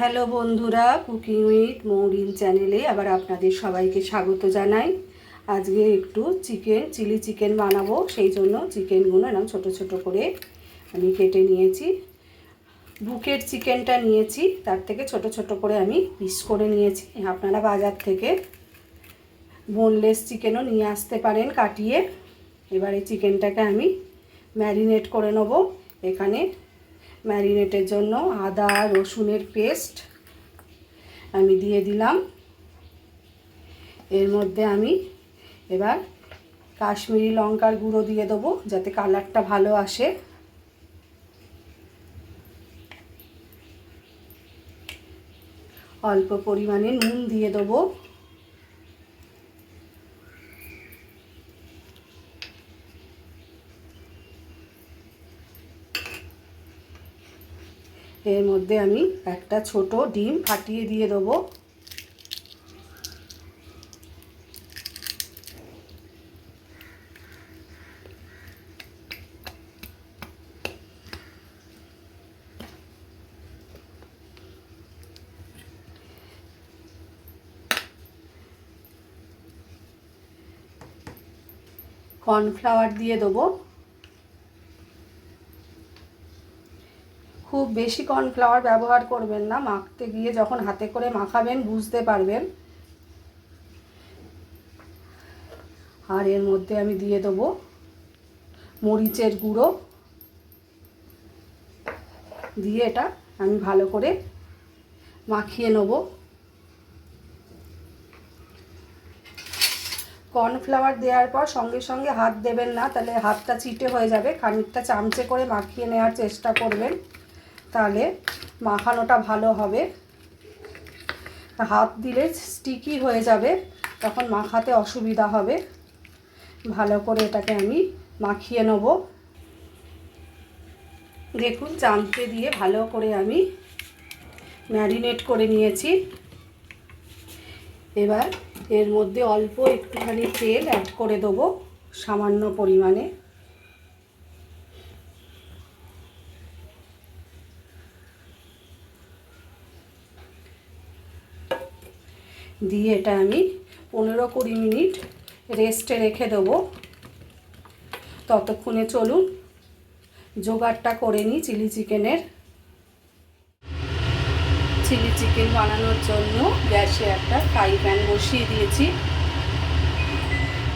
Hello বন্ধুরা cooking with Mourin চ্যানেলে আবার আপনাদের সবাইকে স্বাগত জানাই। আজকে একটু চিকেন চিলি চিকেন বানাবো, সেই জন্য চিকেনগুলো এরকম ছোট ছোট করে আমি কেটে নিয়েছি। বুকের চিকেনটা নিয়েছি, তার থেকে ছোট ছোট করে আমি পিস করে নিয়েছি। আপনারা বাজার থেকে বোনলেস চিকেনও নিয়ে আসতে পারেন কাটিয়ে। এবার চিকেনটাকে আমি ম্যারিনেট করে নেব। এখানে ম্যারিনেটের জন্য আদা, রসুনের পেস্ট আমি দিয়ে দিলাম। এর মধ্যে আমি এবার কাশ্মীরি লঙ্কার গুঁড়ো দিয়ে দেবো যাতে কালারটা ভালো আসে। অল্প পরিমাণে নুন দিয়ে দেবো। এর মধ্যে আমি একটা ছোট ডিম ফাটিয়ে দিয়ে দেবো। কর্নফ্লাওয়ার দিয়ে দেবো। বেশি কর্নফ্লাওয়ার ব্যবহার করবেন না, মাখতে গিয়ে যখন হাতে করে মাখাবেন বুঝতে পারবেন। আর এর মধ্যে আমি দিয়ে দেবো মরিচের গুঁড়ো। দিয়ে এটা আমি ভালো করে মাখিয়ে নেব। কর্নফ্লাওয়ার দেওয়ার পর সঙ্গে সঙ্গে হাত দেবেন না, তাহলে হাতটা চিটে হয়ে যাবে। খানিকটা চামচে করে মাখিয়ে নেওয়ার চেষ্টা করবেন। তাহলে মাখানোটা ভালো হবে। হাত দিলে স্টিকি হয়ে যাবে, তখন মাখাতে অসুবিধা হবে। ভালো করে এটাকে আমি মাখিয়ে নেব। দেখুন চামচে দিয়ে ভালো করে আমি ম্যারিনেট করে নিয়েছি। এবার এর মধ্যে অল্প একটুখানি তেল অ্যাড করে দেবো, সামান্য পরিমাণে। দিয়ে এটা আমি পনেরো কুড়ি মিনিট রেস্টে রেখে দেবো। ততক্ষণে চলুন, জোগাড়টা করে নিই চিলি চিকেনের। চিলি চিকেন বানানোর জন্য গ্যাসে একটা ফ্রাই প্যান বসিয়ে দিয়েছি।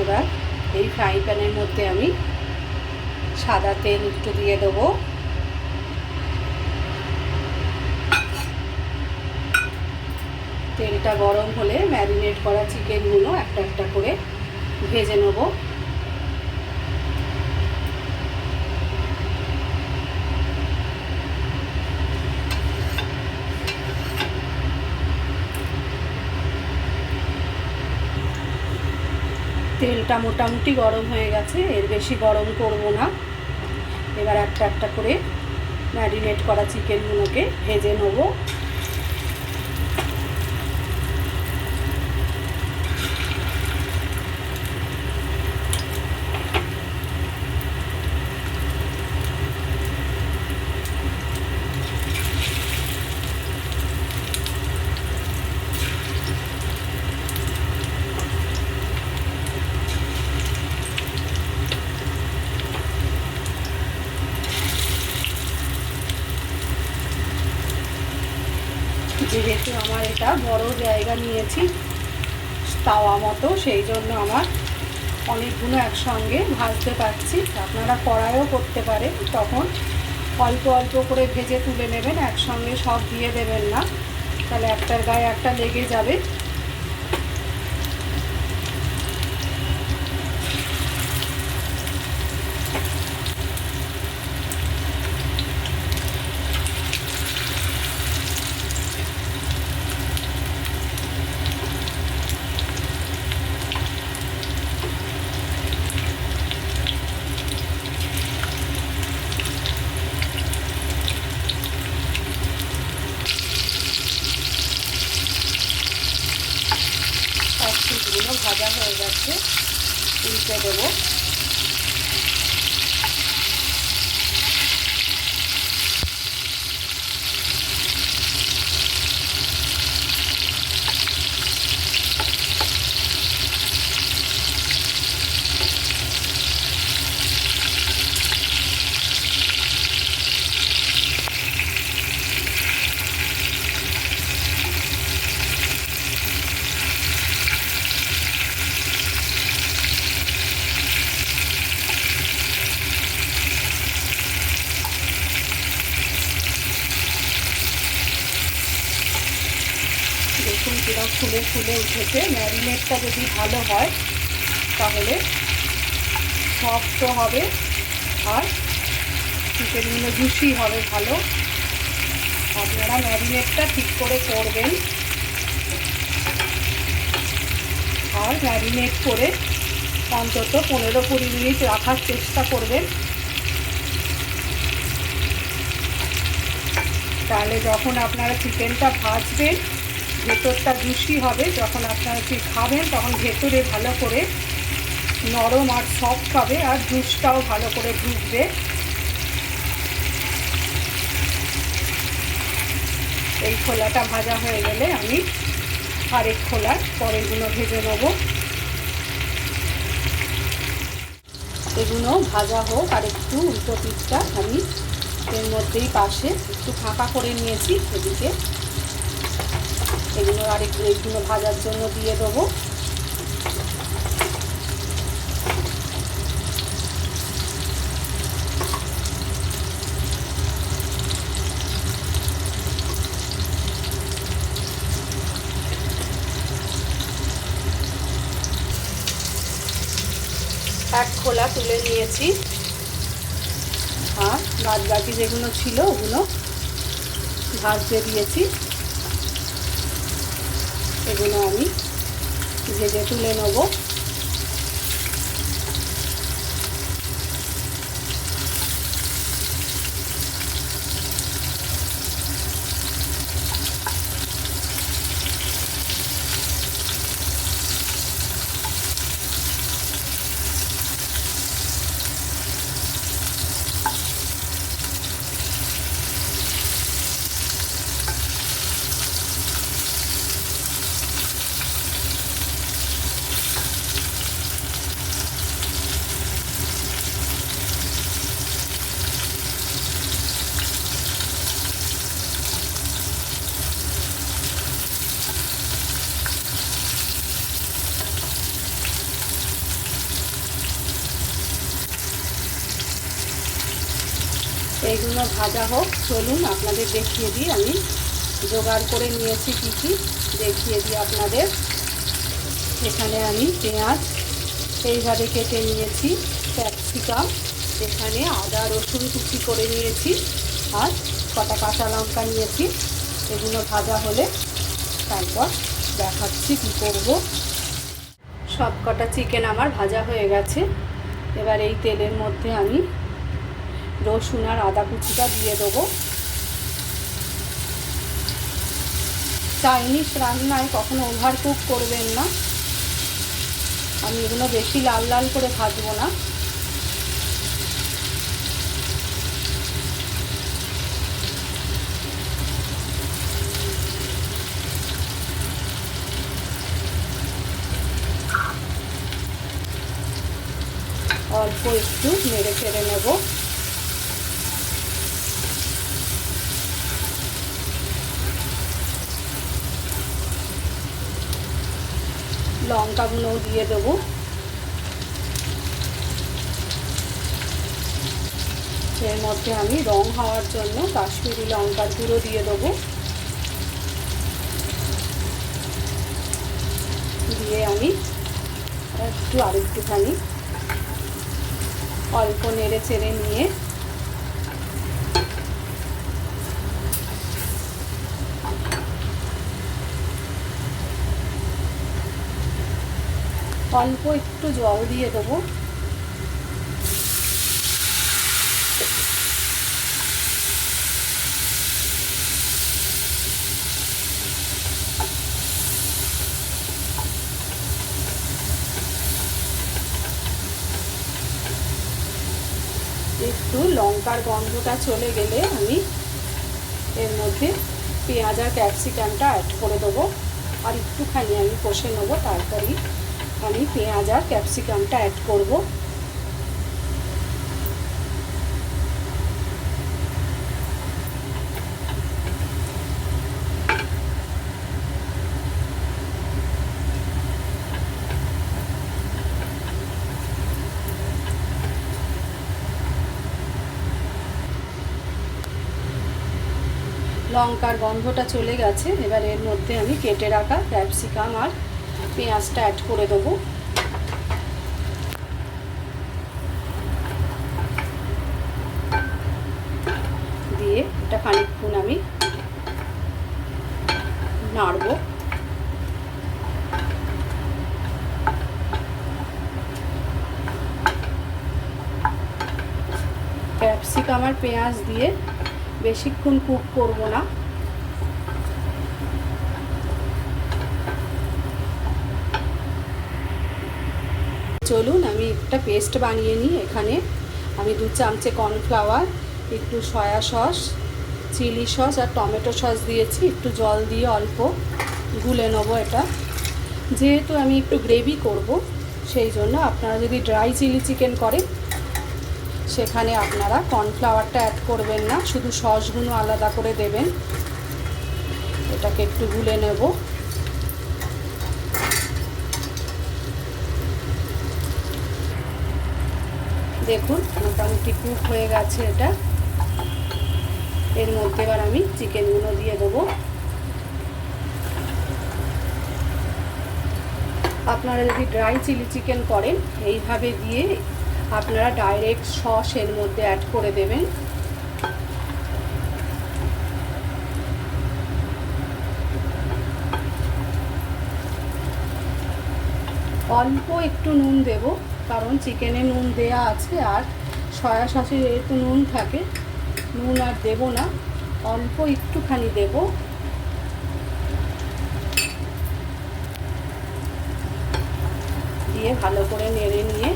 এবার এই ফ্রাই প্যানের মধ্যে আমি সাদা তেল একটু দিয়ে দেবো। তেলটা গরম হলে ম্যারিনেট করা চিকেনগুলো একটা একটা করে ভেজে নেব। তেলটা মোটামুটি গরম হয়ে গেছে, এর বেশি গরম করব না। এবার একটা একটা করে ম্যারিনেট করা চিকেনগুলোকে ভেজে নেব। যেহেতু আমার এটা বড় জায়গা নিয়েছি তাওয়া মতো, সেই জন্য আমার অনেকগুলো একসঙ্গে ভাজতে পারছি। আপনারা কড়াইও করতে পারেন, তখন অল্প অল্প করে ভেজে তুলে নেবেন, একসঙ্গে সব দিয়ে দেবেন না। তাহলে একটার গায়ে একটা লেগে যাবে পিসগুলো ভাজা হয়ে গেছে উল্টে দেবো কীরকম ফুলে ফুলে উঠেছে। ম্যারিনেটটা যদি ভালো হয়, তাহলে সফট হবে। আর চিকেনগুলো জুসি হবে ভালো। আপনারা ম্যারিনেটটা ঠিক করে করবেন। আর ম্যারিনেট করে অন্তত পনেরো কুড়ি মিনিট রাখার চেষ্টা করবেন। তাহলে যখন আপনারা চিকেনটা ভাজবেন ভেতরটা জুসি হবে। যখন আপনারা ঠিক খাবেন, তখন ভেতরে ভালো করে নরম আর সফট হবে আর জুসটাও ভালো করে ঢুকবে। এই খোলাটা ভাজা হয়ে গেলে আমি আরেক খোলার পরেরগুলো ভেজে নেব। এগুলো ভাজা হোক আর একটু উল্টো পিঠটা আমি এর মধ্যেই পাশে একটু ফাঁকা করে নিয়েছি, এদিকে এগুলো আরেকটু এইগুলো ভাজার জন্য দিয়ে দেবো। এক খোলা তুলে নিয়েছি। আর বাদ বাকি যেগুলো ছিল ওগুলো ভাজতে দিয়েছি। এগুলো আমি ভেজে তুলে নেব। এইগুলো ভাজা হোক, চলুন আপনাদের দেখিয়ে দিই আমি জোগাড় করে নিয়েছি কী কী। দেখিয়ে দিই আপনাদের। এখানে আমি পেঁয়াজ এইভাবে কেটে নিয়েছি, ক্যাপসিকাম, এখানে আদা, রসুন কুচি করে নিয়েছি আর কটা কাঁচা লঙ্কা নিয়েছি। এগুলো ভাজা হলে তারপর দেখাচ্ছি কী করব। সব কটা চিকেন আমার ভাজা হয়ে গেছে। এবার এই তেলের মধ্যে আমি রসুন আর আদা কুচিটা দিয়ে দেবো। চাইনিজ রান্নায় কখনো ওভার কুক করবেন না। আমি এগুলো বেশি লাল লাল করে ভাজবো না। অল্প একটু নেড়ে চেড়ে নেব। লঙ্কাগুলোও দিয়ে দেবো। এর মধ্যে আমি রং হওয়ার জন্য কাশ্মীরি লঙ্কার গুঁড়ো দিয়ে দেবো। দিয়ে আমি একটু আরেকটুখানি অল্প নেড়ে চেড়ে নিয়ে অল্প একটু জল দিয়ে দেবো। একটু লঙ্কার গন্ধটা চলে গেলে আমি এর মধ্যে পেঁয়াজ আর ক্যাপসিকামটা অ্যাড করে দেবো। আর একটুখানি আমি কষে নেব তাড়াতাড়ি আমি পেঁয়াজ আর ক্যাপসিকামটা অ্যাড করব। লঙ্কার গন্ধটা চলে গেছে, এবার এর মধ্যে আমি কেটে রাখা ক্যাপসিকাম আর পেঁয়াজটা অ্যাড করে দেবো। দিয়ে এটা খানিকক্ষণ আমি নাড়বো। ক্যাপসিকাম আর পেঁয়াজ দিয়ে বেশিক্ষণ কুক করব না। চলুন, আমি একটা পেস্ট বানিয়ে নিই এখানে। আমি দু চামচে কর্নফ্লাওয়ার, একটু সয়া সস, চিলি সস আর টমেটো সস দিয়েছি, একটু জল দিয়ে অল্প গুলে নেব এটা। যেহেতু আমি একটু গ্রেভি করব, সেই জন্য আপনারা যদি ড্রাই চিলি চিকেন করেন, সেখানে আপনারা কর্নফ্লাওয়ারটা অ্যাড করবেন না, শুধু সসগুলো আলাদা করে দেবেন। এটাকে একটু গুলে নেব। দেখুন, মোটামুটি কুক হয়ে গেছে এটা। এর মধ্যে এবার আমি চিকেনগুলো দিয়ে দেবো। আপনারা যদি ড্রাই চিলি চিকেন করেন, এইভাবে দিয়ে আপনারা ডাইরেক্ট সস এর মধ্যে অ্যাড করে দেবেন। অল্প একটু নুন দেব। কারণ চিকেনে নুন দেয়া আছে আর সয়া সসে যেহেতু নুন থাকে, নুন আর দেব না, অল্প একটুখানি দেব। দিয়ে ভালো করে নেড়ে নিয়ে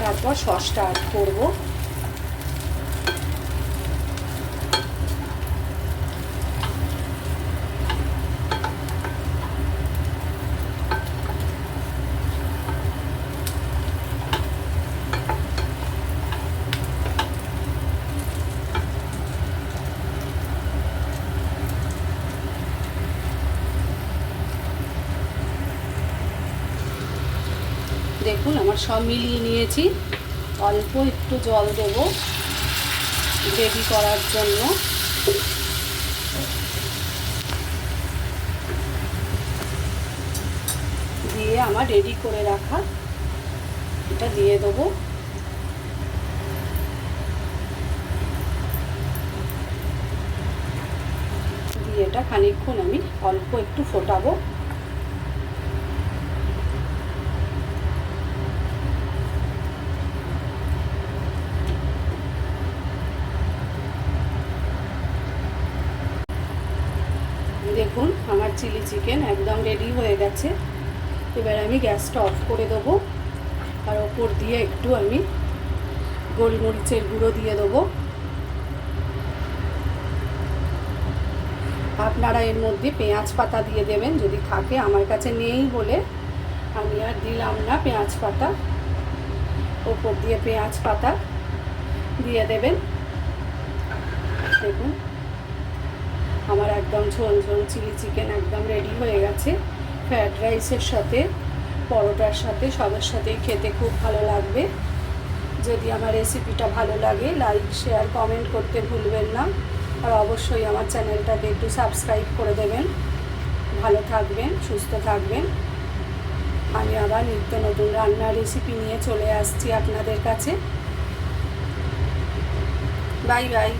তারপর সসটা অ্যাড করব। দেখুন, আমার সব মিলিয়ে নিয়েছি। অল্প একটু জল দেব গ্রেভি করার জন্য। দিয়ে আমার রেডি করে রাখা, এটা দিয়ে দেবো। দিয়ে এটা খানিকক্ষণ আমি অল্প একটু ফোটাবো দেখুন আমার চিলি চিকেন একদম রেডি হয়ে গেছে। এবার আমি গ্যাসটা অফ করে দেবো। আর ওপর দিয়ে একটু আমি গোলমরিচের গুঁড়ো দিয়ে দেবো। আপনারা এর মধ্যে পেঁয়াজ পাতা দিয়ে দেবেন, যদি থাকে। আমার কাছে নেই বলে আমি আর দিলাম না পেঁয়াজ পাতা। ওপর দিয়ে পেঁয়াজ পাতা দিয়ে দেবেন। দেখুন। আমার একদম ঝোল ঝোল চিলি চিকেন একদম রেডি হয়ে গেছে। ফ্রায়েড রাইসের সাথে, পরোটার সাথে, সবার সাথেই খেতে খুব ভালো লাগবে। যদি আমার রেসিপিটা ভালো লাগে লাইক শেয়ার কমেন্ট করতে ভুলবেন না। আর অবশ্যই আমার চ্যানেলটাকে একটু সাবস্ক্রাইব করে দেবেন। ভালো থাকবেন, সুস্থ থাকবেন। আমি আবার নিত্য নতুন রান্নার রেসিপি নিয়ে চলে আসছি আপনাদের কাছে। Bye bye